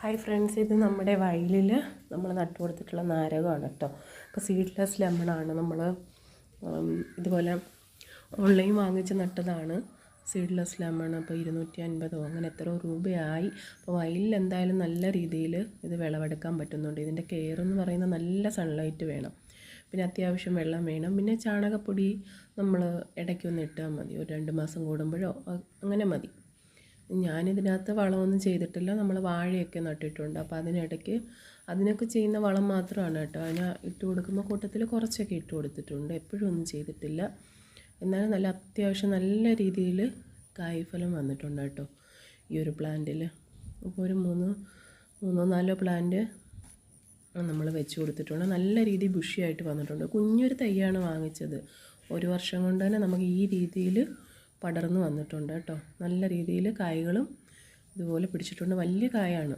Hi friends ഇത് നമ്മുടെ വയലിൽ നമ്മൾ നട്ടു കൊടുത്തിട്ടുള്ള നാരകമാണ് കേട്ടോ ഇപ്പോൾ സീഡ്ലെസ് ലെമണാണ് നമ്മൾ ഇതുപോലെ ഓൺലൈൻ വാങ്ങിച്ച് നട്ടതാണ്. സീഡ്ലെസ് ലെമൺ അപ്പോൾ ഇരുന്നൂറ്റി അൻപതോ അങ്ങനെ എത്രയോ രൂപയായി. അപ്പോൾ വയലിൽ എന്തായാലും നല്ല രീതിയിൽ ഇത് വിളവെടുക്കാൻ പറ്റുന്നുണ്ട്. ഇതിന്റെ കെയർ എന്ന് പറയുന്നത് നല്ല സൺലൈറ്റ് വേണം. പിന്നെ അത്യാവശ്യം വെള്ളം വേണം. പിന്നെ ചാണകപ്പൊടി നമ്മൾ ഇടയ്ക്കൊന്ന് ഇട്ടാൽ മതി. ഒരു രണ്ട് മാസം കൂടുമ്പോഴോ അങ്ങനെ മതി. ഞാനിതിനകത്ത് വളമൊന്നും ചെയ്തിട്ടില്ല. നമ്മൾ വാഴയൊക്കെ നട്ടിട്ടുണ്ട്. അപ്പോൾ അതിനിടയ്ക്ക് അതിനൊക്കെ ചെയ്യുന്ന വളം മാത്രമാണ് കേട്ടോ. അതിന് ഇട്ട് കൊടുക്കുന്ന കൂട്ടത്തിൽ കുറച്ചൊക്കെ ഇട്ട് കൊടുത്തിട്ടുണ്ട്. എപ്പോഴും ഒന്നും ചെയ്തിട്ടില്ല. എന്നാലും നല്ല അത്യാവശ്യം നല്ല രീതിയിൽ കായ്ഫലം വന്നിട്ടുണ്ട് കേട്ടോ ഈ ഒരു പ്ലാന്റിൽ അപ്പോൾ ഒരു മൂന്ന് മൂന്നോ നാലോ പ്ലാന്റ് നമ്മൾ വെച്ച് കൊടുത്തിട്ടുണ്ട്. നല്ല രീതിയിൽ ബുഷിയായിട്ട് വന്നിട്ടുണ്ട്. കുഞ്ഞൊരു തൈയാണ് വാങ്ങിച്ചത്. ഒരു വർഷം കൊണ്ട് തന്നെ നമുക്ക് ഈ രീതിയിൽ പടർന്നു വന്നിട്ടുണ്ട് കേട്ടോ. നല്ല രീതിയിൽ കായ്കളും ഇതുപോലെ പിടിച്ചിട്ടുണ്ട്. വലിയ കായാണ്.